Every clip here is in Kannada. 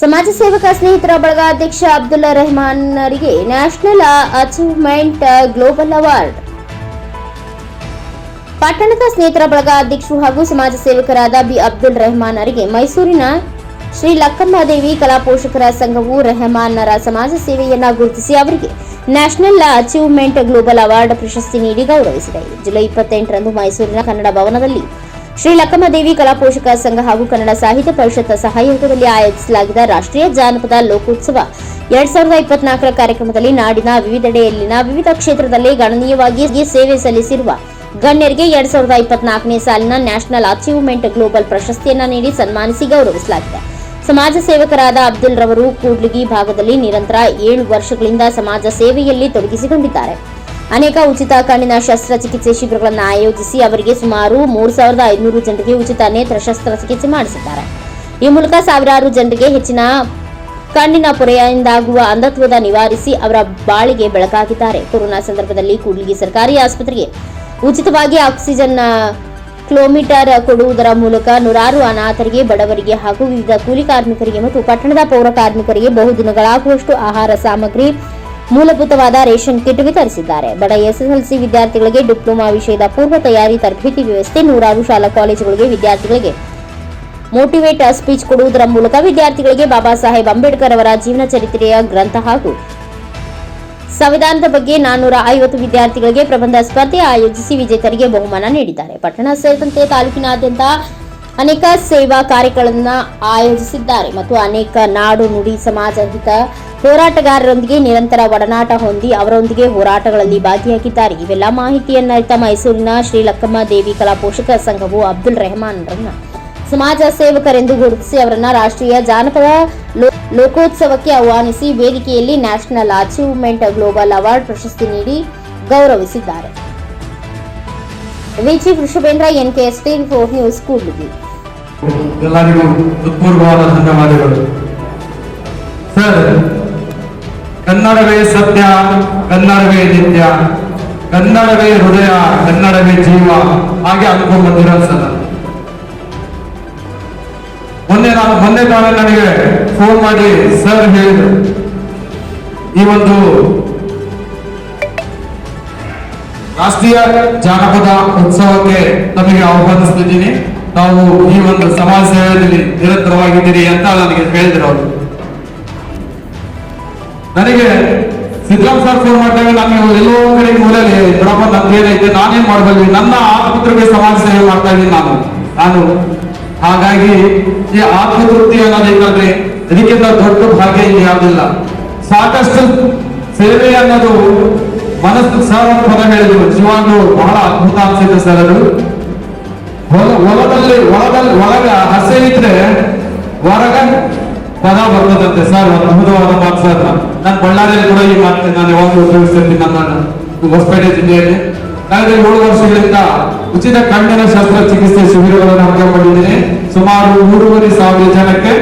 ಸಮಾಜ ಸೇವಕ ಸ್ನೇಹಿತರ ಬಳಗ ಅಧ್ಯಕ್ಷ ಅಬ್ದುಲ್ಲಾ ರೆಹಮಾನ್ರಿಗೆ ನ್ಯಾಷನಲ್ ಅಚೀವ್ಮೆಂಟ್ ಗ್ಲೋಬಲ್ ಅವಾರ್ಡ್. ಪಟ್ಟಣದ ಸ್ನೇಹಿತರ ಬಳಗ ಅಧ್ಯಕ್ಷರು ಹಾಗೂ ಸಮಾಜ ಸೇವಕರಾದ ಬಿ ಅಬ್ದುಲ್ ರೆಹಮಾನ್ ಅವರಿಗೆ ಮೈಸೂರಿನ ಶ್ರೀ ಲಕ್ಕಮ್ಮದೇವಿ ಕಲಾ ಪೋಷಕರ ಸಂಘವು ರೆಹಮಾನ್ನರ ಸಮಾಜ ಸೇವೆಯನ್ನು ಗುರುತಿಸಿ ಅವರಿಗೆ ನ್ಯಾಷನಲ್ ಅಚೀವ್ಮೆಂಟ್ ಗ್ಲೋಬಲ್ ಅವಾರ್ಡ್ ಪ್ರಶಸ್ತಿ ನೀಡಿ ಗೌರವಿಸಿದೆ. ಜುಲೈ ಇಪ್ಪತ್ತೆಂಟರಂದು ಮೈಸೂರಿನ ಕನ್ನಡ ಭವನದಲ್ಲಿ ಶ್ರೀ ಲಕ್ಕಮ್ಮದೇವಿ ಕಲಾ ಪೋಷಕ ಸಂಘ ಹಾಗೂ ಕನ್ನಡ ಸಾಹಿತ್ಯ ಪರಿಷತ್ ಸಹಯೋಗದಲ್ಲಿ ಆಯೋಜಿಸಲಾಗಿದ್ದ ರಾಷ್ಟ್ರೀಯ ಜಾನಪದ ಲೋಕೋತ್ಸವ ಎರಡ್ ಸಾವಿರದ ಇಪ್ಪತ್ನಾಲ್ಕರ ಕಾರ್ಯಕ್ರಮದಲ್ಲಿ ನಾಡಿನ ವಿವಿಧೆಡೆಯಲ್ಲಿನ ವಿವಿಧ ಕ್ಷೇತ್ರದಲ್ಲಿ ಗಣನೀಯವಾಗಿ ಸೇವೆ ಸಲ್ಲಿಸಿರುವ ಗಣ್ಯರಿಗೆ ಎರಡ್ ಸಾವಿರದ ಇಪ್ಪತ್ನಾಲ್ಕನೇ ಸಾಲಿನ ನ್ಯಾಷನಲ್ ಅಚೀವ್ಮೆಂಟ್ ಗ್ಲೋಬಲ್ ಪ್ರಶಸ್ತಿಯನ್ನ ನೀಡಿ ಸನ್ಮಾನಿಸಿ ಗೌರವಿಸಲಾಗಿದೆ. ಸಮಾಜ ಸೇವಕರಾದ ಅಬ್ದುಲ್ ರವರು ಕೂಡ್ಲಿಗಿ ಭಾಗದಲ್ಲಿ ನಿರಂತರ ಏಳು ವರ್ಷಗಳಿಂದ ಸಮಾಜ ಸೇವೆಯಲ್ಲಿ ತೊಡಗಿಸಿಕೊಂಡಿದ್ದಾರೆ. ಅನೇಕ ಉಚಿತ ಕಣ್ಣಿನ ಶಸ್ತ್ರಚಿಕಿತ್ಸೆ ಶಿಬಿರಗಳನ್ನು ಆಯೋಜಿಸಿ ಅವರಿಗೆ ಸುಮಾರು ಮೂರು ಸಾವಿರದ ಐದುನೂರು ಜನರಿಗೆ ಉಚಿತ ನೇತ್ರ ಶಸ್ತ್ರಚಿಕಿತ್ಸೆ ಮಾಡಿಸಿದ್ದಾರೆ. ಈ ಮೂಲಕ ಸಾವಿರಾರು ಜನರಿಗೆ ಹೆಚ್ಚಿನ ಕಣ್ಣಿನ ಪೊರೆಯಿಂದಾಗುವ ಅಂಧತ್ವದ ನಿವಾರಿಸಿ ಅವರ ಬಾಳಿಗೆ ಬೆಳಕಾಗಿದ್ದಾರೆ. ಕೊರೋನಾ ಸಂದರ್ಭದಲ್ಲಿ ಕೂಡ್ಲಿಗಿ ಸರ್ಕಾರಿ ಆಸ್ಪತ್ರೆಗೆ ಉಚಿತವಾಗಿ ಆಕ್ಸಿಜನ್ ಕಿಲೋಮೀಟರ್ ಕೊಡುವುದರ ಮೂಲಕ ನೂರಾರು ಅನಾಥರಿಗೆ, ಬಡವರಿಗೆ ಹಾಗೂ ವಿವಿಧ ಕೂಲಿ ಕಾರ್ಮಿಕರಿಗೆ ಮತ್ತು ಪಟ್ಟಣದ ಪೌರ ಕಾರ್ಮಿಕರಿಗೆ ಬಹುದಿನಗಳಾಗುವಷ್ಟು ಆಹಾರ ಸಾಮಗ್ರಿ ಮೂಲಭೂತವಾದ ರೇಷನ್ ಕಿಟ್ ವಿತರಿಸಿದ್ದಾರೆ. ಬಡ ಎಸ್ಎಸ್ಎಲ್ಸಿ ವಿದ್ಯಾರ್ಥಿಗಳಿಗೆ ಡಿಪ್ಲೊಮಾ ವಿಷಯದ ಪೂರ್ವ ತಯಾರಿ ತರಬೇತಿ ವ್ಯವಸ್ಥೆ, ನೂರಾರು ಶಾಲಾ ಕಾಲೇಜುಗಳಿಗೆ ವಿದ್ಯಾರ್ಥಿಗಳಿಗೆ ಮೋಟಿವೇಟ್ ಸ್ಪೀಚ್ ಕೊಡುವುದರ ಮೂಲಕ ವಿದ್ಯಾರ್ಥಿಗಳಿಗೆ ಬಾಬಾ ಸಾಹೇಬ್ ಅಂಬೇಡ್ಕರ್ ಅವರ ಜೀವನ ಚರಿತ್ರೆಯ ಗ್ರಂಥ ಹಾಗೂ ಸಂವಿಧಾನದ ಬಗ್ಗೆ ನಾನ್ನೂರ ಐವತ್ತು ವಿದ್ಯಾರ್ಥಿಗಳಿಗೆ ಪ್ರಬಂಧ ಸ್ಪರ್ಧೆ ಆಯೋಜಿಸಿ ವಿಜೇತರಿಗೆ ಬಹುಮಾನ ನೀಡಿದ್ದಾರೆ. ಪಟ್ಟಣ ಸೇರಿದಂತೆ ತಾಲೂಕಿನಾದ್ಯಂತ ಅನೇಕ ಸೇವಾ ಕಾರ್ಯಗಳನ್ನು ಆಯೋಜಿಸಿದ್ದಾರೆ ಮತ್ತು ಅನೇಕ ನಾಡು ನುಡಿ ಸಮಾಜ ಹಿತ ಹೋರಾಟಗಾರರೊಂದಿಗೆ ನಿರಂತರ ಒಡನಾಟ ಹೊಂದಿ ಅವರೊಂದಿಗೆ ಹೋರಾಟಗಳಲ್ಲಿ ಭಾಗಿಯಾಗಿದ್ದಾರೆ. ಇವೆಲ್ಲ ಮಾಹಿತಿಯನ್ನರಿತ ಮೈಸೂರಿನ ಶ್ರೀ ಲಕ್ಕಮ್ಮ ದೇವಿ ಕಲಾ ಪೋಷಕ ಸಂಘವು ಅಬ್ದುಲ್ ರೆಹಮಾನ್ರನ್ನ ಸಮಾಜ ಸೇವಕರೆಂದು ಗುರುತಿಸಿ ಅವರನ್ನ ರಾಷ್ಟ್ರೀಯ ಜಾನಪದ ಲೋಕೋತ್ಸವಕ್ಕೆ ಆಹ್ವಾನಿಸಿ ವೇದಿಕೆಯಲ್ಲಿ ನ್ಯಾಷನಲ್ ಅಚೀವ್ಮೆಂಟ್ ಗ್ಲೋಬಲ್ ಅವಾರ್ಡ್ ಪ್ರಶಸ್ತಿ ನೀಡಿ ಗೌರವಿಸಿದ್ದಾರೆ. Viji Vrishabhendra S T four news Kudligi ಎಲ್ಲರಿಗೂ ಹೃತ್ಪೂರ್ವವಾದ ಧನ್ಯವಾದಗಳು. ಸರ್, ಕನ್ನಡವೇ ಸತ್ಯ, ಕನ್ನಡವೇ ನಿತ್ಯ, ಕನ್ನಡವೇ ಹೃದಯ, ಕನ್ನಡವೇ ಜೀವ, ಹಾಗೆ ಅನ್ಕೊಂಡ್ ಬಂದಿರ ಸರ್ ಮೊನ್ನೆ ನಾನು ಮೊನ್ನೆ ತಾನೇ ನನಗೆ ಫೋನ್ ಮಾಡಿ ಸರ್ ಹೇಳಿದ್ರು. ಈ ಒಂದು ರಾಷ್ಟ್ರೀಯ ಜಾನಪದ ಉತ್ಸವಕ್ಕೆ ತಮಗೆ ಆಹ್ವಾನಿಸ್ತಿದ್ದೀನಿ. ನಾವು ಈ ಒಂದು ಸಮಾಜ ಸೇವೆಯಲ್ಲಿ ನಿರಂತರವಾಗಿದ್ದೀರಿ ಅಂತ ನನಗೆ ಹೇಳಿದ್ರು ಅವರು. ನನಗೆ ಸಿದ್ದರಾಮ್ ಸರ್ ಫೋನ್ ಮಾಡಿದಾಗ ನಾನು ಎಲ್ಲೋ ಕಡೆ ಮೂಲೆಯಲ್ಲಿ ಬಡಪ್ಪ ನಂದು ಏನೈತೆ ನಾನೇನ್ ಮಾಡಬಲ್ವಿ ನನ್ನ ಆತ್ಮತೃಪ್ತಿ ಸಮಾಜ ಸೇವೆ ಮಾಡ್ತಾ ಇದ್ದೀನಿ ನಾನು. ನಾನು ಹಾಗಾಗಿ ಈ ಆತ್ಮತೃಪ್ತಿ ಅನ್ನೋದೇನಂದ್ರೆ ಇದಕ್ಕಿಂತ ದೊಡ್ಡ ಭಾಗ್ಯ ಇಲ್ಲಿ ಯಾವುದಿಲ್ಲ. ಸಾಕಷ್ಟು ಸೇವೆ ಅನ್ನೋದು ಮನಸ್ಸು ಸರ್ ಪದ ಹೇಳಿದ್ರು. ನಿಜವಾಗ್ಲೂ ಬಹಳ ಅದ್ಭುತ ಅನ್ಸುತ್ತೆ ಸರ್ ಅದು. ಹೊಲದಲ್ಲಿ ಒಳದಲ್ಲಿ ಒಳಗ ಹಸೆ ಇದ್ರೆ ಹೊರಗ ಪದ ಬರ್ತದಂತೆ ಸರ್. ಒಂದು ಅದ್ಭುತವಾದ ಮಾತು ಸರ್. ನಾನು ಬಳ್ಳಾರಿಯಲ್ಲಿ ಕೂಡ ಈ ಮಾತು ನಾನು ಯಾವಾಗಲೂ ಉಪಯೋಗಿಸ್ತಿರ್ತೀನಿ ನನ್ನ ಹೊಸಪೇಟೆ ಜಿಲ್ಲೆಯಲ್ಲಿ. ಕಳೆದ ಏಳು ವರ್ಷಗಳಿಂದ ಉಚಿತ ಕಣ್ಣಿನ ಶಸ್ತ್ರಚಿಕಿತ್ಸೆ ಶಿಬಿರಗಳನ್ನು ಹಮ್ಮಿಕೊಂಡಿದ್ದೀನಿ. ಸುಮಾರು ಮೂರುವರೆ ಸಾವಿರ ಜನಕ್ಕೆ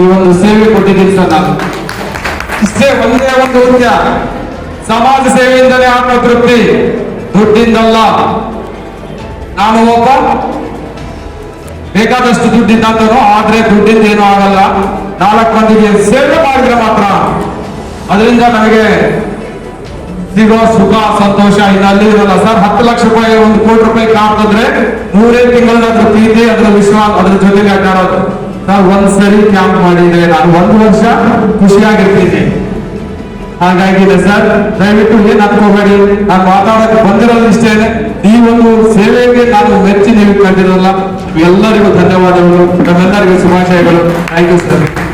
ಈ ಒಂದು ಸೇವೆ ಕೊಟ್ಟಿದ್ದೀನಿ ಸರ್ ನಾನು. ಇಷ್ಟೇ ಒಂದೇ ಒಂದು ಸಮಾಜ ಸೇವೆಯಿಂದಲೇ ಆತ್ಮತೃಪ್ತಿ. ದುಡ್ಡಿಂದಲ್ಲ. ನಾನು ಒಬ್ಬ ಬೇಕಾದಷ್ಟು ದುಡ್ಡಿದ್ದಂತನು ಆದ್ರೆ ದುಡ್ಡಿಂದ ಏನೂ ಆಗಲ್ಲ. ನಾಲ್ಕು ಮಂದಿಗೆ ಸೇವೆ ಮಾಡಿದ್ರೆ ಮಾತ್ರ ಅದರಿಂದ ನನಗೆ ಸಿಗೋ ಸುಖ, ಸಂತೋಷ ಇನ್ನಲ್ಲಿ ಇರಲ್ಲ. ಸರ್, ಹತ್ತು ಲಕ್ಷ ರೂಪಾಯಿ, ಒಂದು ಕೋಟಿ ರೂಪಾಯಿ ಕಾಣ್ತಂದ್ರೆ ಮೂರೇ ತಿಂಗಳ ಪ್ರೀತಿ ಅದ್ರ ವಿಶ್ವಾಸ ಅದ್ರ ಜೊತೆಗೆ ಅಡ್ಡಾಡೋದು. ಸರ್, ಒಂದ್ ಸರಿ ಕ್ಯಾಂಪ್ ಮಾಡಿದ್ರೆ ನಾನು ಒಂದು ವರ್ಷ ಖುಷಿಯಾಗಿರ್ತೀನಿ. ಹಾಗಾಗಿದೆ ಸರ್, ದಯವಿಟ್ಟು ಏನ್ ಅನ್ಕೋಬೇಡಿ ನಾನು ಮಾತಾಡಕ್ಕೆ ಬಂದಿರೋದು ಇಷ್ಟೇನೆ. ಈ ಒಂದು ಸೇವೆಗೆ ನಾನು ಮೆಚ್ಚಿ ನೀವು ಕಂಡಿರಲ್ಲ. ಎಲ್ಲರಿಗೂ ಧನ್ಯವಾದಗಳು. ನಮ್ಮೆಲ್ಲರಿಗೂ ಶುಭಾಶಯಗಳು. Thank you sir